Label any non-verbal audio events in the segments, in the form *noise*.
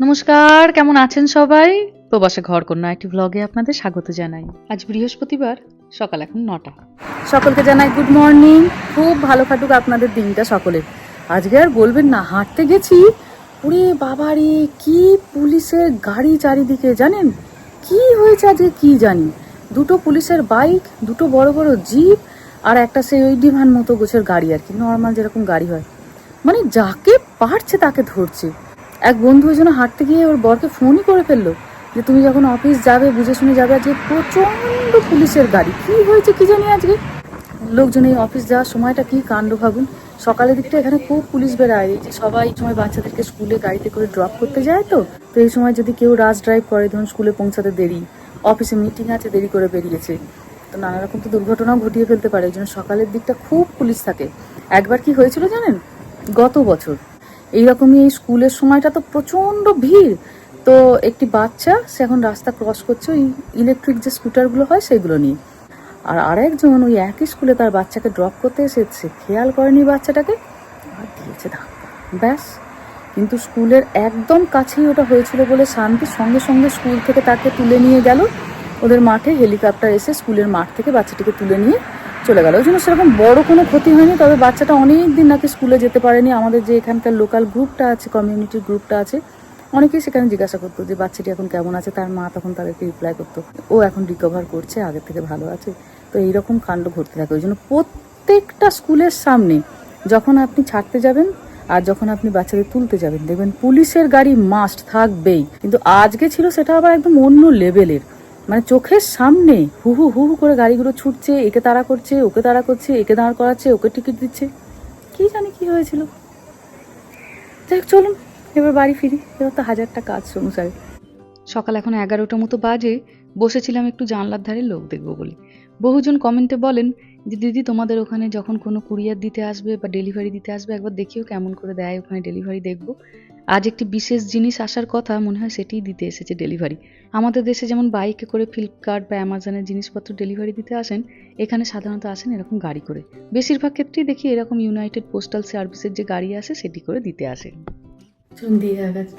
নমস্কার, কেমন আছেন সবাই? প্রবাসে ঘর কন্যা একটি ব্লগে আপনাদের স্বাগত জানাই। আজ বৃহস্পতিবার, সকাল এখন নটা। সকলকে জানাই গুড মর্নিং খুব ভালো কাটুক আপনাদের দিনটা সকলের। আজকে আর বলবেন না, হাঁটতে গেছি। ওরে বাবারে কি পুলিশের গাড়ি চারিদিকে, জানেন? কি হয়েছে আজকে কি জানি? দুটো পুলিশের বাইক দুটো বড় বড় জিপ আর একটা সেই ওই ডিভান মতো গোছের গাড়ি আর কি নর্মাল যেরকম গাড়ি হয়। মানে যাকে পারছে তাকে ধরছে। এক বন্ধু ওই জন্য হাঁটতে গিয়ে ওর বরকে ফোনই করে ফেলল যে, তুমি যখন অফিস যাবে, বুঝে শুনে যাবে আজকে প্রচণ্ড পুলিশের গাড়ি। কি হয়েছে কি জানি আজকে? লোকজন, এই অফিস যাওয়ার সময়টা কি কাণ্ড ভাবুন। সকালের দিকটা এখানে খুব পুলিশ বেড়ায়। যে সবাই সময় বাচ্চাদেরকে স্কুলে গাড়িতে করে ড্রপ করতে যায় তো। তো এই সময় যদি কেউ রাজ ড্রাইভ করে, ধরুন স্কুলে পৌঁছাতে দেরি, অফিসে মিটিং আছে, দেরি করে বেরিয়েছে। তো নানা রকম তো দুর্ঘটনাও ঘটিয়ে ফেলতে পারে। এই জন্য সকালের দিকটা খুব পুলিশ থাকে। একবার কি হয়েছিল জানেন? গত বছর। এইরকমই এই স্কুলের সময়টা তো প্রচণ্ড ভিড়। তো একটি বাচ্চা, সে এখন রাস্তা ক্রস করছে, ওই ইলেকট্রিক যে স্কুটারগুলো হয় সেগুলো নিয়ে। আর আরেকজন ওই একই স্কুলে তার বাচ্চাকে ড্রপ করতে এসেছে খেয়াল করেনি বাচ্চাটাকে, আর দিয়েছে ধাক্কা। ব্যাস। কিন্তু স্কুলের একদম কাছেই ওটা হয়েছিল বলে শান্তি সঙ্গে সঙ্গে স্কুল থেকে তাকে তুলে নিয়ে গেল। ওদের মাঠে হেলিকপ্টার এসে স্কুলের মাঠ থেকে বাচ্চাটিকে তুলে নিয়ে চলে গেল। ওই জন্য সেরকম বড় কোনো ক্ষতি হয়নি, তবে বাচ্চাটা অনেক দিন নাকি স্কুলে যেতে পারেনি। আমাদের যে এখানকার লোকাল গ্রুপটা আছে কমিউনিটি গ্রুপটা আছে, অনেকেই সেখানে জিজ্ঞাসা করতো যে, বাচ্চাটি এখন কেমন আছে? তার মা তখন তাদেরকে রিপ্লাই করতো, ও এখন রিকভার করছে, আগের থেকে ভালো আছে। তো এইরকম কাণ্ড ঘটতে থাকে। ওই জন্য প্রত্যেকটা স্কুলের সামনে যখন আপনি ছাড়তে যাবেন আর যখন আপনি বাচ্চাদের তুলতে যাবেন, দেখবেন পুলিশের গাড়ি মাস্ট থাকবেই। কিন্তু আজকে ছিল সেটা আবার একদম অন্য লেভেলের মানে চোখের সামনে হু হু হু হু করে গাড়িগুলো ছুটছে, একে তাড়া করছে, ওকে তাড়া করছে, একে দাঁড় করাচ্ছে, ওকে টিকিট দিচ্ছে। কি জানি কি হয়েছিল? যাই চলুন, এবার বাড়ি ফিরি। এবার তো হাজারটা কাজ সংসারে সকাল এখন এগারোটা মতো বাজে, বসেছিলাম একটু জানলার ধারে লোক দেখব বলে। বহুজন কমেন্টে বলেন যে দিদি তোমাদের ওখানে যখন কোনো কুরিয়ার দিতে আসবে বা ডেলিভারি দিতে আসবে, একবার দেখিও কেমন করে দেয়, ওখানে ডেলিভারি দেখব। আজ একটি বিশেষ জিনিস আসার কথা, মনে হয় সেটিই দিতে এসেছে ডেলিভারি আমাদের দেশে যেমন বাইকে করে ফ্লিপকার্ট বা অ্যামাজনের জিনিসপত্র ডেলিভারি দিতে আসেন, এখানে সাধারণত আসেন এরকম গাড়ি করে। বেশিরভাগ ক্ষেত্রেই দেখি এরকম ইউনাইটেড পোস্টাল সার্ভিসের যে গাড়ি আসে, সেটি করে দিতে আসে। চলুন দিয়ে গেছে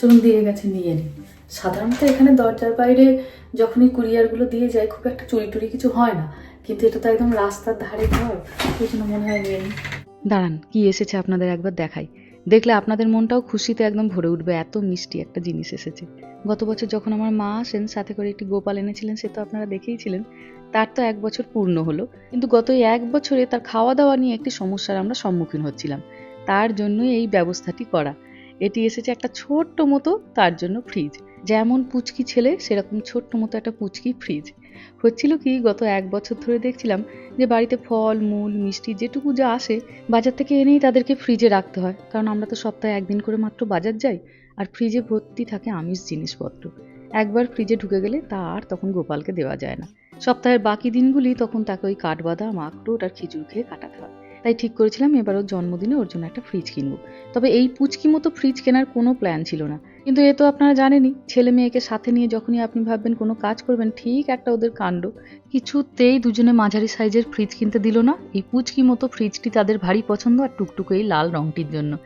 চলুন দিয়ে গেছে নিয়ে নিন সাধারণত এখানে দরজার বাইরে যখনই কুরিয়ারগুলো দিয়ে যায়, খুব একটা চুরি টুরি কিছু হয় না। কিন্তু এটা তো একদম রাস্তার ধারে ঘর, ওই জন্য মনে হয় নিন দাঁড়ান, কি এসেছে আপনাদের একবার দেখাই। দেখলে আপনাদের মনটাও খুশিতে একদম ভরে উঠবে, এত মিষ্টি একটা জিনিস এসেছে। গত বছর যখন আমার মা আসেন, সাথে করে একটি গোপাল এনেছিলেন, সে তো আপনারা দেখেইছিলেন, তার তো এক বছর পূর্ণ হলো। কিন্তু গত এক বছরে তার খাওয়া দাওয়া নিয়ে একটি সমস্যার আমরা সম্মুখীন হচ্ছিলাম। তার জন্যই এই ব্যবস্থাটি করা। এটি এসেছে একটা ছোট্ট মতো তার জন্য ফ্রিজ যেমন পুচকি ছেলে, সেরকম ছোট্ট মতো একটা পুচকি ফ্রিজ হচ্ছিল কি, গত এক বছর ধরে দেখছিলাম যে বাড়িতে ফল, মূল, মিষ্টি যেটুকু যা আসে, বাজার থেকে এনেই তাদেরকে ফ্রিজে রাখতে হয়। কারণ আমরা তো সপ্তাহে একদিন করে মাত্র বাজার যাই, আর ফ্রিজে ভর্তি থাকে আমিষ জিনিসপত্র। একবার ফ্রিজে ঢুকে গেলে তা আর তখন গোপালকে দেওয়া যায় না। সপ্তাহের বাকি দিনগুলি তখন তাকে ওই কাঠবাদাম, আখরোট আর খিচুড়ি খেয়ে কাটাতে হয়। তাই ঠিক করেছিলাম এবার ওর জন্মদিনে ওর জন্য একটা ফ্রিজ কিনবো। তবে এই পুচকি মতো ফ্রিজ কেনার কোনো প্ল্যান ছিল না। কিন্তু এ তো আপনারা জানেনই, ছেলে মেয়েকে সাথে নিয়ে যখনই আপনি ভাববেন কোনো কাজ করবেন, ঠিক একটা ওদের কাণ্ড। কিছুতেই দুজনে মাঝারি সাইজের ফ্রিজ কিনতে দিল না। এই পুচকি মতো ফ্রিজটি তাদের ভারী পছন্দ আর টুকটুকে এই লাল রংটির জন্য।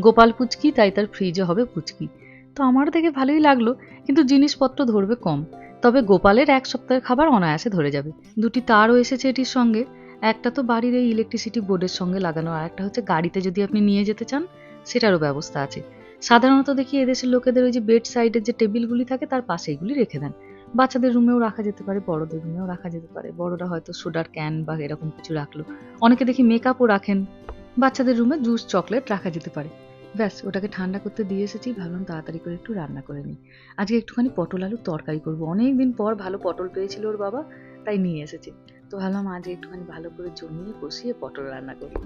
গোপাল পুচকি, তাই তার ফ্রিজে হবে পুচকি। তো আমার দেখে ভালোই লাগল, কিন্তু জিনিসপত্র ধরবে কম। তবে গোপালের এক সপ্তাহের খাবার অনায়াসে ধরে যাবে। দুটি তারও এসেছে এটির সঙ্গে। একটা তো বাড়ির এই ইলেকট্রিসিটি বোর্ডের সঙ্গে লাগানো আর একটা হচ্ছে গাড়িতে যদি আপনি নিয়ে যেতে চান, সেটারও ব্যবস্থা আছে। সাধারণত দেখি এদেশের লোকেদের ওই যে বেড সাইডের যে টেবিলগুলি থাকে, তার পাশে এগুলি রেখে দেন। বাচ্চাদের রুমেও রাখা যেতে পারে, বড়দের রুমেও রাখা যেতে পারে। বড়রা হয়তো সোডার ক্যান বা এরকম কিছু রাখল। অনেকে দেখি মেকআপও রাখেন। বাচ্চাদের রুমে জুস চকলেট রাখা যেতে পারে। ব্যাস, ওটাকে ঠান্ডা করতে দিয়ে এসেছি। ভাবলাম তাড়াতাড়ি করে একটু রান্না করে নিই। আজকে একটুখানি পটল আলুর তরকারি করব। অনেক দিন পর ভালো পটল পেয়েছিল ওর বাবা, তাই নিয়ে এসেছে। তো ভাবলাম আজ একটুখানি ভালো করে জমিয়ে কষিয়ে পটল রান্না করি।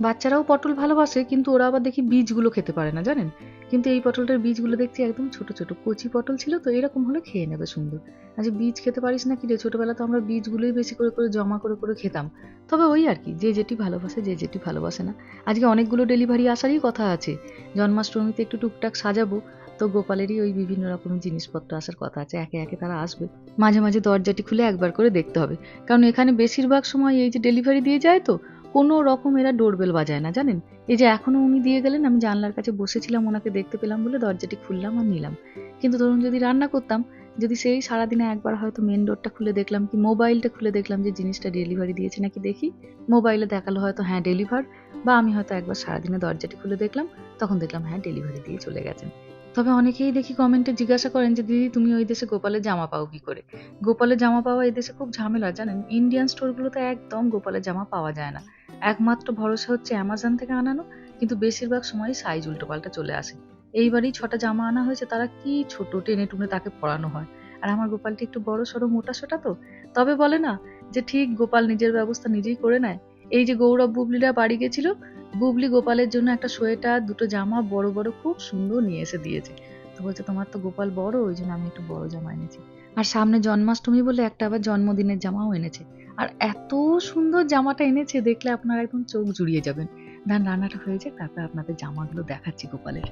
বাচ্চারাও পটল ভালোবাসে, কিন্তু ওরা আবার দেখি বীজগুলো খেতে পারে না, জানেন? কিন্তু এই পটলটার বীজগুলো দেখছি একদম ছোট ছোট, কচি পটল ছিল তো, এরকম হলে খেয়ে নেবে সুন্দর। আজ বীজ খেতে পারিস না কি রে? ছোটবেলা তো আমরা বীজগুলোই বেশি করে করে জমা করে করে খেতাম। তবে ওই আর কি, যে যেটি ভালোবাসে, যে যেটি ভালোবাসে না। আজকে অনেকগুলো ডেলিভারি আসারই কথা আছে। জন্মাষ্টমীতে একটু টুকটাক সাজাবো তো গোপালেরই ওই বিভিন্ন রকম জিনিসপত্র আসার কথা আছে। একে একে তারা আসবে। মাঝে মাঝে দরজাটি খুলে একবার করে দেখতে হবে। কারণ এখানে বেশিরভাগ সময় এই যে ডেলিভারি দিয়ে যায় তো, কোনো রকম এরা ডোরবেল বাজায় না, জানেন? এই যে এখনও উনি দিয়ে গেলেন, আমি জানলার কাছে বসেছিলাম, ওনাকে দেখতে পেলাম বলে দরজাটি খুললাম আর নিলাম। কিন্তু ধরুন যদি রান্না করতাম, যদি সেই সারাদিনে একবার হয়তো মেন ডোরটা খুলে দেখলাম কি মোবাইলটা খুলে দেখলাম যে জিনিসটা ডেলিভারি দিয়েছে নাকি দেখি মোবাইলে দেখাল হয়তো হ্যাঁ ডেলিভার বা আমি হয়তো একবার সারাদিনে দরজাটি খুলে দেখলাম, তখন দেখলাম হ্যাঁ ডেলিভারি দিয়ে চলে গেছেন। তবে অনেকেই দেখি কমেন্টে জিজ্ঞাসা করেন যে, দিদি, তুমি ওই দেশে গোপালের জামা পাও কি করে? গোপালের জামা পাওয়া এই দেশে খুব ঝামেলা, জানেন? ইন্ডিয়ান স্টোরগুলোতে একদম গোপালের জামা পাওয়া যায় না। একমাত্র ভরসা হচ্ছে অ্যামাজন থেকে আনানো, কিন্তু বেশিরভাগ সময় সাইজ উল্টোপাল্টা চলে আসে। এইবারই ছটা জামা আনা হয়েছে, তারা কি ছোট টেনে টুনে তাকে পরানো হয়? আর আমার গোপালটি একটু বড় সড়ো মোটা সোটা তো? তবে বলে না যে, ঠিক, গোপাল নিজের ব্যবস্থা নিজেই করে নেয়। এই যে গৌরব বুবলিরা বাড়ি গেছিল বুবলি গোপালের জন্য একটা সোয়েটার, দুটো জামা, বড় বড়, খুব সুন্দর নিয়ে এসে দিয়েছে। তো বলছে, তোমার তো গোপাল বড়, ওই জন্য আমি একটু বড় জামা এনেছি। আর সামনে জন্মাষ্টমী বলে একটা আবার জন্মদিনের জামাও এনেছে। আর এত সুন্দর জামাটা এনেছে, দেখলে আপনারা একদম চোখ জুড়িয়ে যাবেন। ধান রান্নাটা হয়েছে তারপর আপনাদের জামাগুলো দেখাচ্ছি গোপালের।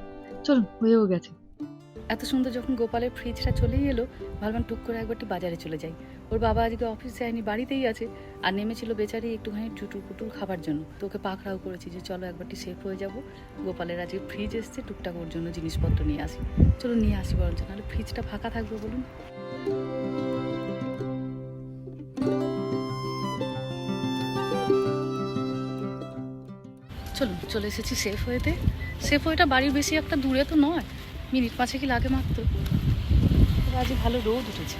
চলুন, হয়েও গেছে। এত সুন্দর যখন গোপালের ফ্রিজটা চলেই এলো, ভাবলাম টুক করে একবারটি বাজারে চলে যাই। ওর বাবা আজকে অফিস যায়নি, বাড়িতেই আছে। আর নেমেছিল বেচারি একটুখানি টুটুর কুটুর খাবার জন্য। তো ওকে পাকড়াও করেছি যে চলো একবারটি সেফ হয়ে যাব। গোপালের আজকে ফ্রিজ এসছে, টুকটাক ওর জন্য জিনিসপত্র নিয়ে আসি। চলো নিয়ে আসি বরঞ্চ, নাহলে ফ্রিজটা ফাঁকা থাকবে বলুন। চলুন, চলে এসেছি সেফ হয়েতে। সেফ হয়েটা বাড়ির বেশি একটা দূরে তো নয়। মিনিট কি লাগে মাত্র। আজ ভালো রোদ উঠেছে।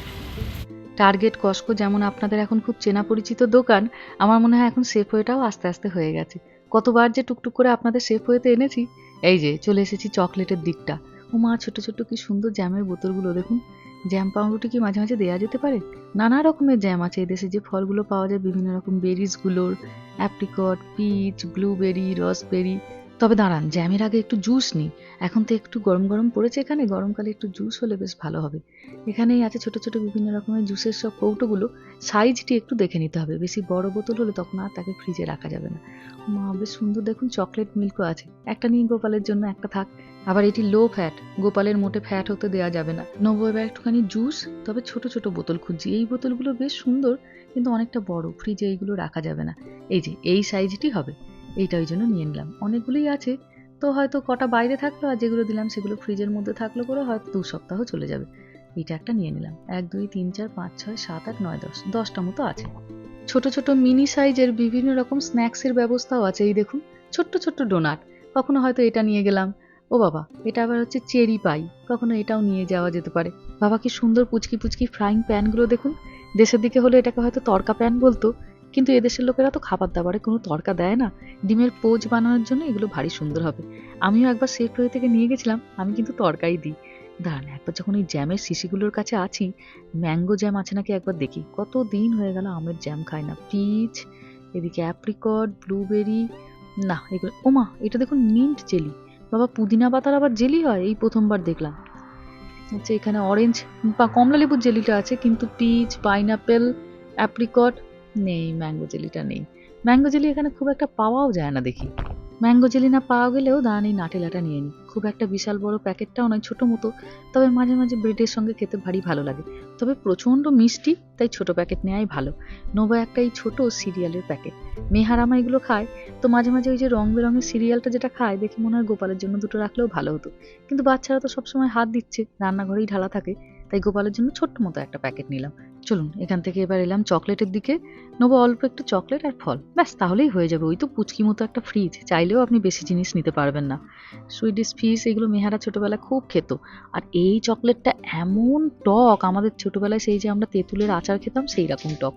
টার্গেট কস্কো যেমন আপনাদের এখন খুব চেনা পরিচিত দোকান, আমার মনে হয় এখন সেফ হয়েটাও আস্তে আস্তে হয়ে গেছে। কতবার যে টুকটুক করে আপনাদের সেফ হয়েতে এনেছি, এই যে চলে এসেছি চকলেটের দিকটা। ও মা, ছোট ছোট কি সুন্দর জ্যামের বোতলগুলো দেখুন। জ্যাম পাউরুটি কি মাঝে মাঝে দেওয়া যেতে পারে? নানা রকমের জ্যাম আছে এদেশে যে ফলগুলো পাওয়া যায়, বিভিন্ন রকম বেরিজগুলোর, অ্যাপ্রিকট, পিচ, ব্লুবেরি, রসবেরি। তবে দাঁড়ান জ্যামের আগে একটু জুস নিই। এখন তো একটু গরম গরম পড়েছে এখানে, গরমকালে একটু জুস হলে বেশ ভালো হবে। এখানেই আছে ছোট ছোট বিভিন্ন রকমের জুসের সব কৌটোগুলো। সাইজটি একটু দেখে নিতে হবে। বেশি বড় বোতল হলে তখন আর তাকে ফ্রিজে রাখা যাবে না। মা, বেশ সুন্দর দেখুন চকলেট মিল্কও আছে। একটা নিয়ে গোপালের জন্য, একটা থাক। আবার এটি লো ফ্যাট গোপালের মোটে ফ্যাট হতে দেওয়া যাবে না। নব্বই এবার একটুখানি জুস তবে ছোট ছোট বোতল খুঁজছি। এই বোতলগুলো বেশ সুন্দর, কিন্তু অনেকটা বড় ফ্রিজে এইগুলো রাখা যাবে না। এই যে, এই সাইজটি হবে। এইটা ওই জন্য নিয়ে নিলাম। অনেকগুলোই আছে। তো হয়তো কটা বাইরে থাকল আর যেগুলো দিলাম সেগুলো ফ্রিজের মধ্যে থাকল করে হয়তো দু সপ্তাহ চলে যাবে। এইটা একটা নিয়ে নিলাম। এক, দুই, তিন, চার, পাঁচ, ছয়, সাত, আট, নয়, দশ, দশটা মতো আছে। ছোট ছোট মিনি সাইজের বিভিন্ন রকম স্ন্যাক্সের ব্যবস্থাও আছে। এই দেখুন, ছোট্ট ছোট্ট ডোনাট কখনো হয়তো এটা নিয়ে গেলাম। ও বাবা, এটা আবার হচ্ছে চেরি পাই কখনো এটাও নিয়ে যাওয়া যেতে পারে। বাবা, কি সুন্দর পুচকি পুচকি ফ্রাইং প্যানগুলো দেখুন। দেশের দিকে হলে এটাকে হয়তো তড়কা প্যান বলতো। কিন্তু এদেশের লোকেরা তো খাবার দাবারে কোনো তড়কা দেয় না। ডিমের পোজ বানানোর জন্য এগুলো ভারী সুন্দর হবে। আমিও একবার সেফ হয়ে থেকে নিয়ে গেছিলাম, আমি কিন্তু তড়কাই দিই। দাঁড়ান, একবার যখন এই জ্যামের শিশিগুলোর কাছে আছি, ম্যাঙ্গো জ্যাম আছে নাকি একবার দেখি। কত দিন হয়ে গেল আমের জ্যাম খাই না। পিচ, এদিকে অ্যাপ্রিকট, ব্লুবেরি, না, এগুলো, ওমা, এটা দেখুন মিন্ট জেলি। বাবা, পুদিনা পাতার আবার জেলি হয়? এই প্রথমবার দেখলাম। আচ্ছা এখানে অরেঞ্জ বা কমলা লেবুর জেলিটা আছে, কিন্তু পিচ পাইনাপেল অ্যাপ্রিকট নেই ম্যাঙ্গো জেলিটা নেই। ম্যাঙ্গো জেলি এখানে খুব একটা পাওয়াও যায় না দেখি। ম্যাঙ্গো জেলি না পাওয়া গেলেও দাঁড়ান, এই নাটেলাটা নিয়ে নিই খুব একটা বিশাল বড় প্যাকেটটাও নয়, ছোটো মতো। তবে মাঝে মাঝে ব্রেডের সঙ্গে খেতে ভারী ভালো লাগে। তবে প্রচণ্ড মিষ্টি, তাই ছোট প্যাকেট নেওয়াই ভালো। নোভা একটা এই ছোট সিরিয়ালের প্যাকেট। মেহারামা এগুলো খায়, তো মাঝে মাঝে ওই যে রং বেরঙের সিরিয়ালটা যেটা খায়, দেখে মনে হয় গোপালের জন্য দুটো রাখলেও ভালো হতো। কিন্তু বাচ্চারা তো সবসময় হাত দিচ্ছে, রান্নাঘরেই ঢালা থাকে। তাই গোপালের জন্য ছোট্ট মতো একটা প্যাকেট নিলাম। চলুন, এখান থেকে এবার এলাম চকলেটের দিকে। নেব অল্প একটু চকলেট আর ফল। ব্যাস, তাহলেই হয়ে যাবে। ওই তো পুচকি মতো একটা ফ্রিজ চাইলেও আপনি বেশি জিনিস নিতে পারবেন না। সুইডিশ ফিস এগুলো মেহারা ছোটোবেলায় খুব খেত। আর এই চকলেটটা এমন টক, আমাদের ছোটোবেলায় সেই যে আমরা তেঁতুলের আচার খেতাম, সেই রকম টক।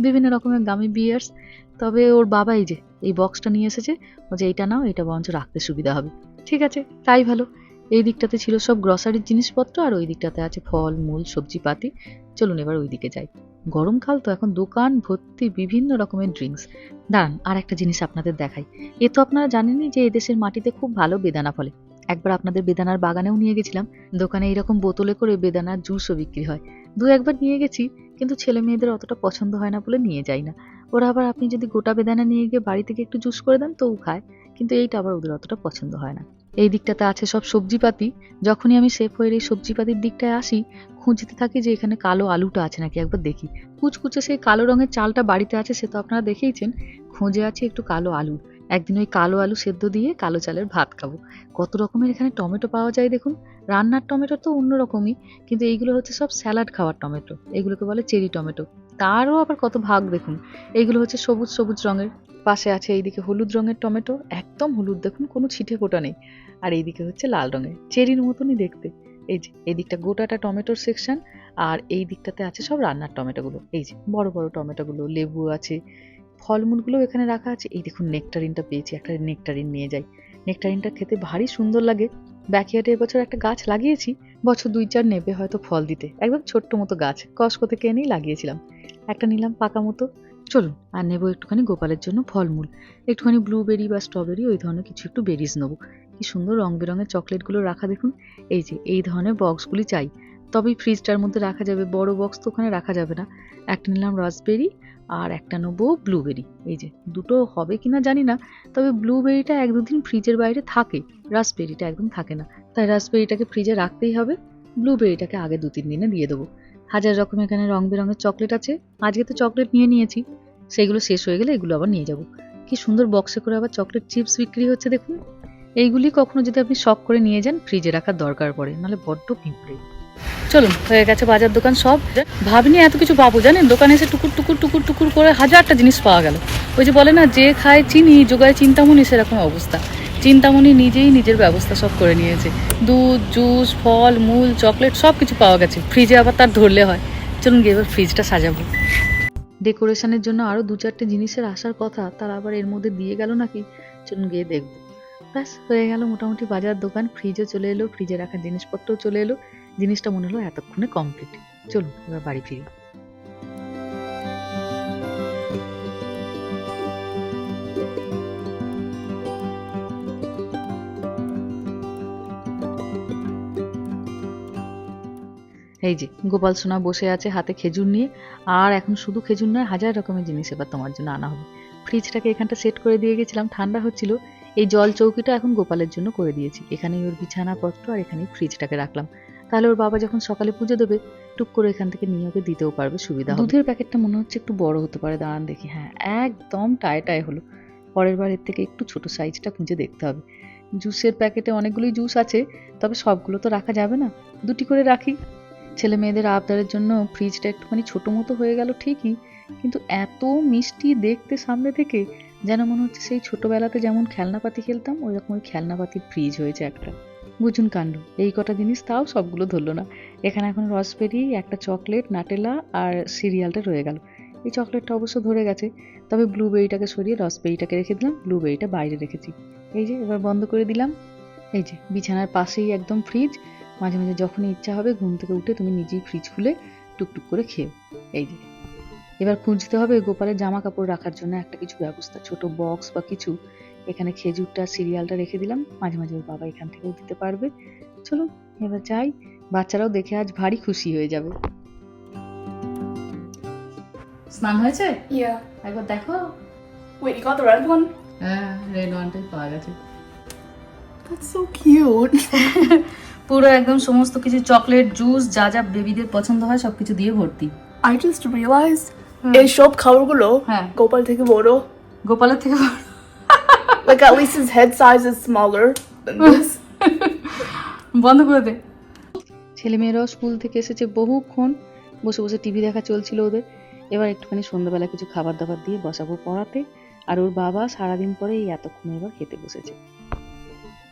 বিভিন্ন রকমের গামি বিয়ার্স তবে ওর বাবাই যে, এই বক্সটা নিয়ে এসেছে। ও যে এইটা নাও, এটা বরঞ্চ রাখতে সুবিধা হবে। ঠিক আছে, তাই ভালো। এই দিকটাতে ছিল সব গ্রসারির জিনিসপত্র আর ওই দিকটাতে আছে ফল, মূল, সবজিপাতি। চলুন এবার ওই দিকে যাই। গরমকাল তো এখন দোকান, ভর্তি, বিভিন্ন রকমের ড্রিঙ্কস দাঁড়ান, আর একটা জিনিস আপনাদের দেখাই। এ তো আপনারা জানেনই যে এদেশের মাটিতে খুব ভালো বেদানা ফলে। একবার আপনাদের বেদানার বাগানেও নিয়ে গেছিলাম। দোকানে এইরকম বোতলে করে বেদানার জুসও বিক্রি হয়। দু একবার নিয়ে গেছি, কিন্তু ছেলে মেয়েদের অতটা পছন্দ হয় না বলে নিয়ে যাই না। ওরা আবার আপনি যদি গোটা বেদানা নিয়ে গিয়ে বাড়ি থেকে একটু জুস করে দেন তো ও খায়। কিন্তু এইটা আবার ওদের অতটা পছন্দ হয় না। এই দিকটাতে আছে সব সবজিপাতি। যখনই আমি সেফ হয়ে এই সবজিপাতির দিকটায় আসি, খুঁজতে থাকি যে এখানে কালো আলুটা আছে নাকি, একবার দেখি। কুচকুচে সেই কালো রঙের চালটা বাড়িতে আছে, সে তো আপনারা দেখেইছেন। খোঁজে আছে একটু কালো আলু একদিন ওই কালো আলু সেদ্ধ দিয়ে কালো চালের ভাত খাব। কত রকমের এখানে টমেটো পাওয়া যায় দেখুন। রান্নার টমেটো তো অন্যরকমই, কিন্তু এইগুলো হচ্ছে সব স্যালাড খাওয়ার টমেটো। এগুলোকে বলে চেরি টমেটো। তারও আবার কত ভাগ দেখুন। এইগুলো হচ্ছে সবুজ সবুজ রঙের। পাশে আছে এইদিকে হলুদ রঙের টমেটো। একদম হলুদ দেখুন, কোনো ছিটে ফোটা নেই। আর এইদিকে হচ্ছে লাল রঙের। চেরির মতনই দেখতে। এই যে এই দিকটা গোটাটা টমেটোর সেকশন আর এই দিকটাতে আছে সব রান্নার টমেটোগুলো। এই যে, বড় বড় টমেটোগুলো, লেবু আছে ফলমূলগুলো এখানে রাখা আছে। এই দেখুন নেকটারিনটা পেয়েছি, একটা নেকটারিন নিয়ে যাই। নেকটারিনটা খেতে ভারী সুন্দর লাগে। ব্যাকইয়ার্ডে এবছর একটা গাছ লাগিয়েছি বছর দুই চার নেবে হয়তো ফল দিতে। একদম ছোট্ট মতো গাছ, কসকো থেকে এনেই লাগিয়েছিলাম। একটা নিলাম পাকা মতো। চলুন, আর নেব একটুখানি গোপালের জন্য ফলমূল। একটুখানি ব্লুবেরি বা স্ট্রবেরি ওই ধরনের কিছু একটু বেরিজ নেব। কি সুন্দর রং বেরঙের চকলেটগুলো রাখা দেখুন। এই যে, এই ধরনের বক্সগুলি চাই। তবেই ফ্রিজটার মধ্যে রাখা যাবে। বড় বক্স তো ওখানে রাখা যাবে না। একটা নিলাম রাসবেরি আর একটা নেব ব্লুবেরি এই যে, দুটো হবে কিনা জানি না। তবে ব্লুবেরিটা এক দুদিন ফ্রিজের বাইরে থাকে। রাসবেরিটা একদম থাকে না। তাই রাসবেরিটাকে ফ্রিজে রাখতেই হবে। ব্লুবেরিটাকে আগে দু তিন দিনে দিয়ে দেবো। হাজার রকম এখানে রং বেরঙের চকলেট আছে। আজকে তো চকলেট নিয়ে নিয়েছি। সেগুলো শেষ হয়ে গেলে এগুলো আবার নিয়ে যাব। কি সুন্দর বক্সে করে আবার চকলেট চিপস বিক্রি হচ্ছে দেখুন। এইগুলি কখনো যদি আপনি শখ করে নিয়ে যান ফ্রিজে রাখার দরকার পড়ে। নাহলে বড্ড পিঁপড়ে চলুন, হয়ে গেছে বাজার দোকান সব। ভাবিনি এত কিছু পাবো জানেন? দোকানে এসে টুকুর টুকুর টুকুর টুকুর করে হাজারটা জিনিস পাওয়া গেল। ওই যে বলে না, যে খায় চিনি, যোগায় চিন্তামণি, সেরকম অবস্থা। চিন্তামণি নিজেই নিজের ব্যবস্থা সব করে নিয়েছে। দুধ, জুস, ফল, মূল, চকলেট সব কিছু পাওয়া গেছে। ফ্রিজে আবার তার ধরলে হয়। চলুন গিয়ে এবার ফ্রিজটা সাজাবো। ডেকোরেশনের জন্য আরও দু চারটে জিনিসের আসার কথা, তারা আবার এর মধ্যে দিয়ে গেল নাকি? চলুন গিয়ে দেখব। ব্যাস, হয়ে গেল মোটামুটি বাজার দোকান। ফ্রিজও চলে এলো, ফ্রিজে রাখা জিনিসপত্রও চলে এলো। জিনিসটা মনে হলো এতক্ষণে কমপ্লিট চলুন এবার বাড়ি ফিরি। এই যে, গোপাল সোনা বসে আছে হাতে খেজুর নিয়ে, আর এখন শুধু খেজুর নয়, হাজার রকমের জিনিস এবার তোমার জন্য আনা হবে। ফ্রিজটাকে এখানটা সেট করে দিয়ে গেছিলাম, ঠান্ডা হচ্ছিল, এই জল চৌকিটা এখন গোপালের জন্য করে দিয়েছি। এখানেই ওর বিছানাপত্র আর এখানেই ফ্রিজটাকে রাখলাম। তাহলে ওর বাবা যখন সকালে পুজো দেবে, টুক করে এখান থেকে নিয়ে ওকে দিতেও পারবে, সুবিধা দুধের প্যাকেটটা মনে হচ্ছে একটু বড় হতে পারে, দাঁড়ান দেখি। হ্যাঁ একদম টায় টায় হলো। পরের বারের থেকে একটু ছোট সাইজটা খুঁজে দেখতে হবে। জুসের প্যাকেটে অনেকগুলোই জুস আছে, তবে সবগুলো তো রাখা যাবে না। দুটি করে রাখি। ছেলে মেয়েদের আবদারের জন্য ফ্রিজটা একটুখানি ছোটো মতো হয়ে গেল ঠিকই, কিন্তু এত মিষ্টি দেখতে সামনে থেকে যেন মনে হচ্ছে সেই ছোটবেলাতে যেমন খেলনাপাতি খেলতাম ওই রকম ওই খেলনাপাতির ফ্রিজ হয়েছে একটা। বুঝুন কাণ্ড, এই কটা জিনিস তাও সবগুলো ধরলো না। এখানে এখন রসবেরি একটা চকলেট নাটেলা আর সিরিয়ালটা রয়ে গেল। এই চকলেটটা অবশ্য ধরে গেছে, তবে ব্লুবেরিটাকে সরিয়ে রসবেরিটাকে রেখে দিলাম ব্লুবেরিটা বাইরে রেখেছি। এই যে, এবার বন্ধ করে দিলাম। এই যে, বিছানার পাশেই একদম ফ্রিজ মাঝে মাঝে যখনই ইচ্ছা হবে ঘুম থেকে উঠে তুমি নিজেই ফ্রিজ খুলে টুকটুক করে খেও এই যে। এবার খুঁজতে হবে গোপালের জামা কাপড় রাখার জন্য একটা কিছু ব্যবস্থা ছোট বক্স বা কিছু। এখানে খেজুরটা সিরিয়ালটা রেখে দিলাম। মাঝে মাঝে ওর বাবা এখান থেকেও দিতে পারবে। চলো এবার যাই। বাচ্চারাও দেখে আজ ভারী খুশি হয়ে যাবে। স্নান হয়েছে? Yeah. একবার দেখো। Wait, you got the red one? হ্যাঁ রেড ওয়ানটাই পাওয়া গেছে। That's so cute. *laughs* পুরো একদম সমস্ত কিছু চকলেট জুস যা যা বেবিদের পছন্দ হয় সবকিছু দিয়ে ভর্তি। I just realized এই সব খাবারগুলো হ্যাঁ। গোপাল থেকে বড়। গোপালের থেকে বড়। like at least his head size is smaller than this. *laughs* বন্ধ করে দে। ছেলেমেয়েরাও স্কুল থেকে এসেছে বহুক্ষণ বসে বসে টিভি দেখা চলছিল ওদের। এবার একটুখানি সন্ধ্যাবেলা কিছু খাবার দাবার দিয়ে বসাবো পড়াতে। আর ওর বাবা সারাদিন পরে এই এতক্ষণ এবার খেতে বসেছে।